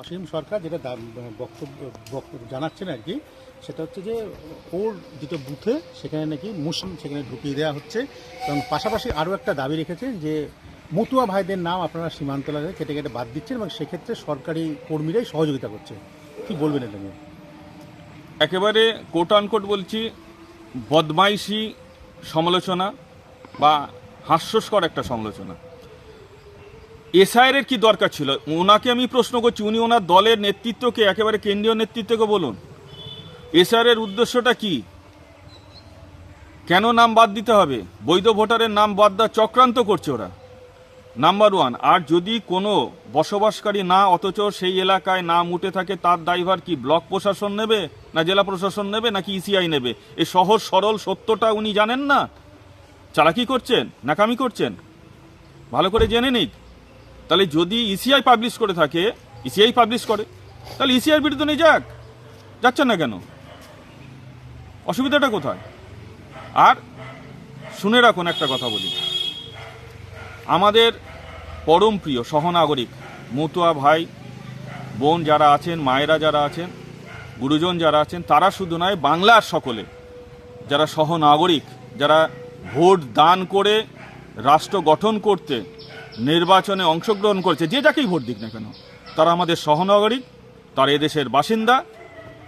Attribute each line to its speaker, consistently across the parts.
Speaker 1: অসীম সরকার যেটা বক্তব্য বক্তব্য জানাচ্ছেন আর কি, সেটা হচ্ছে যে ওর যেটা বুথে সেখানে নাকি মুসলিম সেখানে ঢুকিয়ে দেওয়া হচ্ছে। এবং পাশাপাশি আরও একটা দাবি রেখেছেন যে মতুয়া ভাইদের নাম আপনারা সীমান্ত এলাকায় কেটে কেটে বাদ দিচ্ছেন এবং সেক্ষেত্রে সরকারি কর্মীরাই সহযোগিতা করছে। কি বলবেন এটা নিয়ে?
Speaker 2: একেবারে কোট আনকোট বলছি, বদমাইশি সমালোচনা বা হাস্যস্কর একটা সমালোচনা। এসআইয়ের কি দরকার ছিল? ওনাকে আমি প্রশ্ন করছি, উনি ওনার দলের নেতৃত্বকে, একেবারে কেন্দ্রীয় নেতৃত্বকে বলুন। এসআইয়ের উদ্দেশ্যটা কি? কেন নাম বাদ দিতে হবে? বৈধ ভোটারের নাম বাদ দেওয়ার চক্রান্ত করছে ওরা। নাম্বার ওয়ান আর যদি কোনো বসবাসকারী না, অথচ সেই এলাকায় নাম উঠে থাকে, তার দায়ভার কি ব্লক প্রশাসন নেবে, না জেলা প্রশাসন নেবে, নাকি ইসিআই নেবে? এ সহজ, সরল সত্যটা উনি জানেন না? চালাকি করছেন, নাকামি করছেন? ভালো করে জেনে নিক। তাহলে যদি ইসিআই পাবলিশ করে থাকে ইসিআই পাবলিশ করে, তাহলে ইসিআইয়ের বিরুদ্ধে নিয়ে যাক। যাচ্ছেন না কেন? অসুবিধাটা কোথায়? আর শুনে রাখুন একটা কথা বলি। আমাদের পরম প্রিয় সহনাগরিক মতুয়া ভাই, বোন যারা আছেন, মায়েরা যারা আছেন, গুরুজন যারা আছেন, তারা শুধু নয়, বাংলার সকলে, যারা সহনাগরিক, যারা ভোট দান করে, রাষ্ট্র গঠন করতে নির্বাচনে অংশগ্রহণ করছে, যে যাকেই ভোট দিক না কেন। তারা আমাদের সহনাগরিক, তারা এদেশের বাসিন্দা,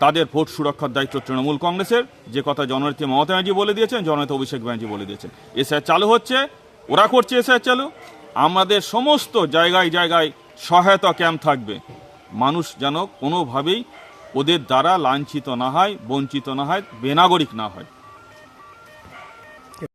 Speaker 2: তাদের ভোট সুরক্ষার দায়িত্ব তৃণমূল কংগ্রেসের। যে কথা জননেত্রী মমতা ব্যানার্জি বলে দিয়েছেন জননেতা অভিষেক ব্যানার্জি বলে দিয়েছেন। এসআর চালু হচ্ছে, ওরা করছে এসআর চালু। আমাদের সমস্ত জায়গায় জায়গায় সহায়তা ক্যাম্প থাকবে। মানুষ যেন কোনোভাবেই ওদের দ্বারা লাঞ্ছিত না হয়, বঞ্চিত না হয়, বেনাগরিক না হয়।